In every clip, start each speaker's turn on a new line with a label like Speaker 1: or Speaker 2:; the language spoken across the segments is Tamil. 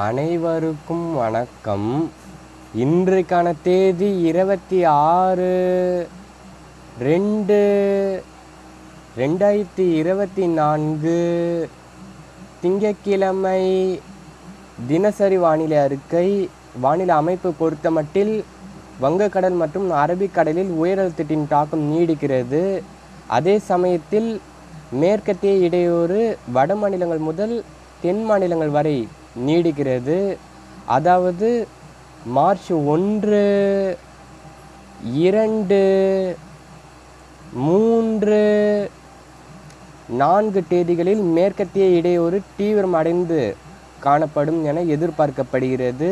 Speaker 1: அனைவருக்கும் வணக்கம். இன்றைக்கான தேதி இருபத்தி ஆறு ரெண்டு ரெண்டாயிரத்தி இருபத்தி நான்கு. திங்கக்கிழமை தினசரி வானிலை அறிக்கை. வானிலை அமைப்பு பொறுத்தமட்டில் வங்கக்கடல் மற்றும் அரபிக்கடலில் உயரழுத்தத்தின் தாக்கம் நீடிக்கிறது. அதே சமயத்தில் மேற்கத்திய இடையூறு வட மாநிலங்கள் முதல் தென் மாநிலங்கள் வரை நீடிக்கிறது. அதாவது மார்ச் ஒன்று இரண்டு மூன்று நான்கு தேதிகளில் மேற்கத்திய இடையூறு தீவிரமடைந்து காணப்படும் என எதிர்பார்க்கப்படுகிறது.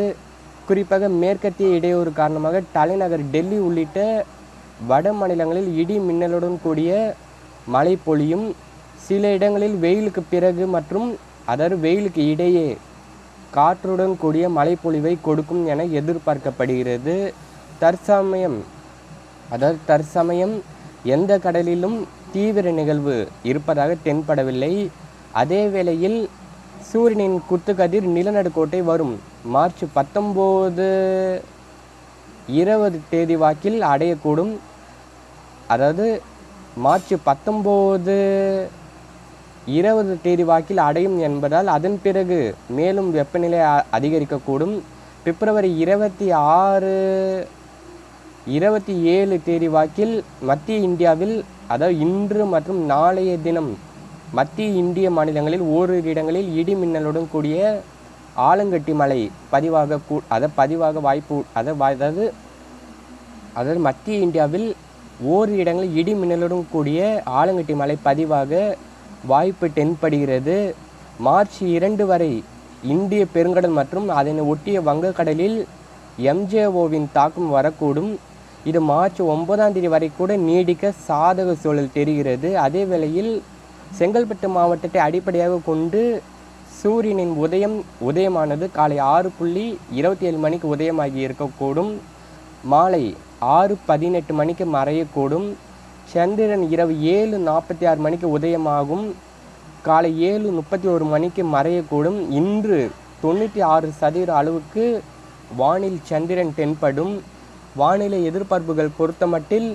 Speaker 1: குறிப்பாக மேற்கத்திய இடையூறு காரணமாக தலைநகர் டெல்லி உள்ளிட்ட வட மாநிலங்களில் இடி மின்னலுடன் கூடிய மழை பொழியும். சில இடங்களில் வெயிலுக்கு பிறகு மற்றும் அதாவது வெயிலுக்கு இடையே காற்றுடன் கூடிய மழைப்பொழிவை கொடுக்கும் என எதிர்பார்க்கப்படுகிறது. தற்சமயம் அதாவது தற்சமயம் எந்த கடலிலும் தீவிர நிகழ்வு இருப்பதாக தென்படவில்லை. அதே வேளையில் சூரியனின் குத்துக்கதிர் நிலநடுக்கோட்டை வரும் மார்ச் பத்தொம்போது இருபது தேதி வாக்கில் அடையக்கூடும். அதாவது மார்ச் பத்தொம்போது இருபது தேதி வாக்கில் அடையும் என்பதால் அதன் பிறகு மேலும் வெப்பநிலை அதிகரிக்கக்கூடும். பிப்ரவரி இருபத்தி ஆறு இருபத்தி ஏழு தேதி வாக்கில் மத்திய இந்தியாவில் அதாவது இன்று மற்றும் நாளைய தினம் மத்திய இந்திய மாநிலங்களில் ஓரிரு இடங்களில் இடி மின்னலுடன் கூடிய ஆலங்கட்டி மழை பதிவாக கூ அதை பதிவாக வாய்ப்பு அதை வா- அதாவது அதாவது மத்திய இந்தியாவில் ஓரிரு இடங்களில் இடி மின்னலுடன் கூடிய ஆலங்கட்டி மழை பதிவாக வாய்ப்பு தென்படுகிறது. மார்ச் இரண்டு வரை இந்திய பெருங்கடல் மற்றும் அதனை ஒட்டிய வங்கக்கடலில் எம்ஜேஓவின் தாக்கம் வரக்கூடும். இது மார்ச் ஒன்பதாம் தேதி வரை கூட நீடிக்க சாதக சூழல் தெரிகிறது. அதே வேளையில் செங்கல்பட்டு மாவட்டத்தை அடிப்படையாக கொண்டு சூரியனின் உதயம் உதயமானது காலை ஆறு புள்ளி இருபத்தி ஏழு மணிக்கு உதயமாகி இருக்கக்கூடும். மாலை ஆறு பதினெட்டு மணிக்கு மறையக்கூடும். சந்திரன் இரவு ஏழு நாற்பத்தி ஆறு மணிக்கு உதயமாகும். காலை ஏழு முப்பத்தி ஒரு மணிக்கு மறையக்கூடும். இன்று தொண்ணூற்றி ஆறு சதவீத அளவுக்கு வானில் சந்திரன் தென்படும். வானிலை எதிர்பார்ப்புகள் பொறுத்தமட்டில்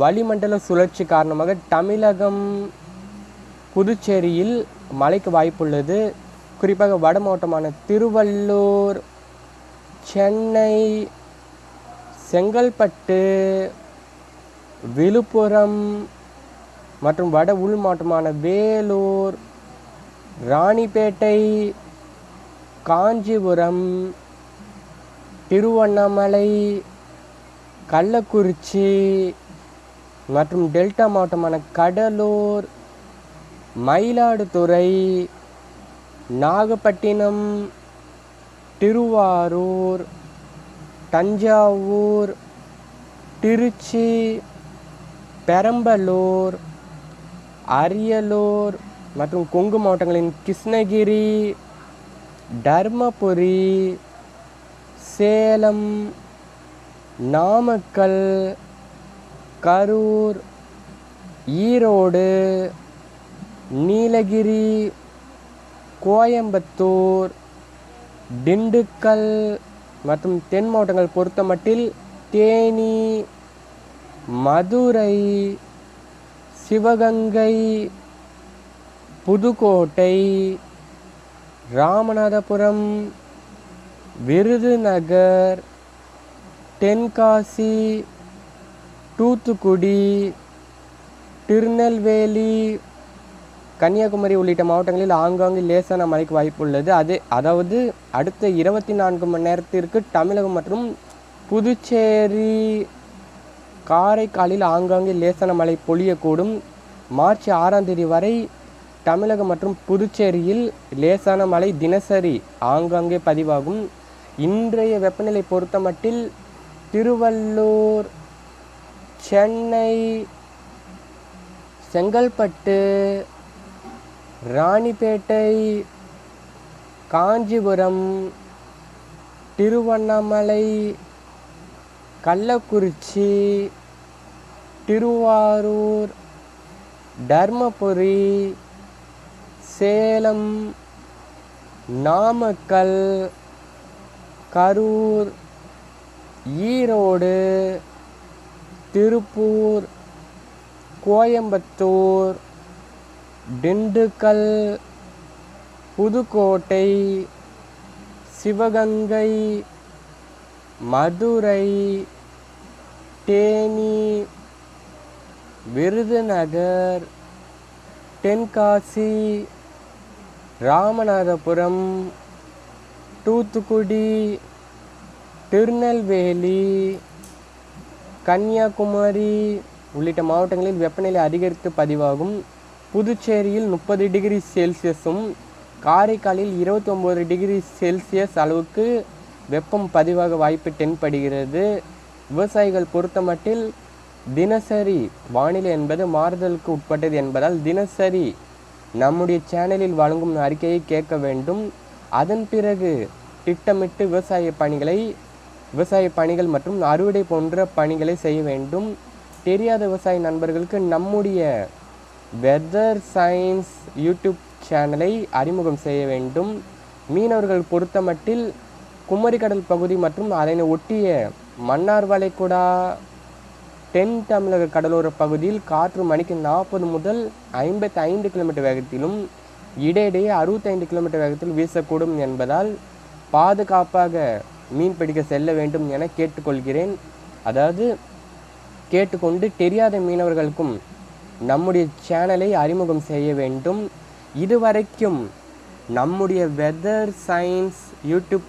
Speaker 1: வளிமண்டல சுழற்சி காரணமாக தமிழகம் புதுச்சேரியில் மழைக்கு வாய்ப்புள்ளது. குறிப்பாக வட மாவட்டமான திருவள்ளூர் சென்னை செங்கல்பட்டு விழுப்புரம் மற்றும் வட உள் மாவட்டமான வேலூர் ராணிப்பேட்டை காஞ்சிபுரம் திருவண்ணாமலை கள்ளக்குறிச்சி மற்றும் டெல்டா மாவட்டமான கடலூர் மயிலாடுதுறை நாகப்பட்டினம் திருவாரூர் தஞ்சாவூர் திருச்சி பெரம்பலூர் அரியலூர் மற்றும் கொங்கு மாவட்டங்களின் கிருஷ்ணகிரி தர்மபுரி சேலம் நாமக்கல் கரூர் ஈரோடு நீலகிரி கோயம்புத்தூர் திண்டுக்கல் மற்றும் தென் மாவட்டங்கள் பொறுத்தமட்டில் தேனி மதுரை சிவகங்கை புதுக்கோட்டை ராமநாதபுரம் விருதுநகர் தென்காசி தூத்துக்குடி திருநெல்வேலி கன்னியாகுமரி உள்ளிட்ட மாவட்டங்களில் ஆங்காங்கு லேசான மழைக்கு வாய்ப்பு உள்ளது அது அதாவது அடுத்த இருபத்தி நான்கு மணி நேரத்திற்கு தமிழகம் மற்றும் புதுச்சேரி காரைக்காலில் ஆங்காங்கே லேசான மழை பொழியக்கூடும். மார்ச் ஆறாம் தேதி வரை தமிழகம் மற்றும் புதுச்சேரியில் லேசான மழை தினசரி ஆங்காங்கே பதிவாகும். இன்றைய வெப்பநிலை பொறுத்தமட்டில் திருவள்ளூர் சென்னை செங்கல்பட்டு ராணிப்பேட்டை காஞ்சிபுரம் திருவண்ணாமலை கள்ளக்குறிச்சி திருவாரூர் தர்மபுரி சேலம் நாமக்கல் கரூர் ஈரோடு திருப்பூர் கோயம்புத்தூர் திண்டுக்கல் புதுக்கோட்டை சிவகங்கை மதுரை தேனி விருதுநகர் தென்காசி ராமநாதபுரம் தூத்துக்குடி திருநெல்வேலி கன்னியாகுமரி உள்ளிட்ட மாவட்டங்களில் வெப்பநிலை அதிகரித்து பதிவாகும். புதுச்சேரியில் முப்பது டிகிரி செல்சியஸும் காரைக்காலில் இருபத்தி ஒம்பது டிகிரி செல்சியஸ் அளவுக்கு வெப்பம் பதிவாக வாய்ப்பு தென்படுகிறது. விவசாயிகள் பொறுத்தமட்டில் தினசரி வானிலை என்பது மாறுதலுக்கு உட்பட்டது என்பதால் தினசரி நம்முடைய சேனலில் வழங்கும் அறிக்கையை கேட்க வேண்டும். அதன் பிறகு திட்டமிட்டு விவசாய பணிகளை விவசாய பணிகள் மற்றும் அறுவடை போன்ற பணிகளை செய்ய வேண்டும். தெரியாத விவசாய நண்பர்களுக்கு நம்முடைய வெதர் சயின்ஸ் யூடியூப் சேனலை அறிமுகம் செய்ய வேண்டும். மீனவர்கள் பொறுத்தமட்டில் குமரிக்கடல் பகுதி மற்றும் அதனை ஒட்டிய மன்னார் வளைகுடா தென் தமிழக கடலோர பகுதியில் காற்று மணிக்கு நாற்பது முதல் ஐம்பத்தி ஐந்து கிலோமீட்டர் வேகத்திலும் இடையிடையே அறுபத்தைந்து கிலோமீட்டர் வேகத்தில் வீசக்கூடும் என்பதால் பாதுகாப்பாக மீன் பிடிக்க செல்ல வேண்டும் என கேட்டுக்கொள்கிறேன். அதாவது கேட்டுக்கொண்டு தெரியாத மீனவர்களுக்கும் நம்முடைய சேனலை அறிமுகம் செய்ய வேண்டும். இதுவரைக்கும் நம்முடைய வெதர் சயின்ஸ் யூடியூப்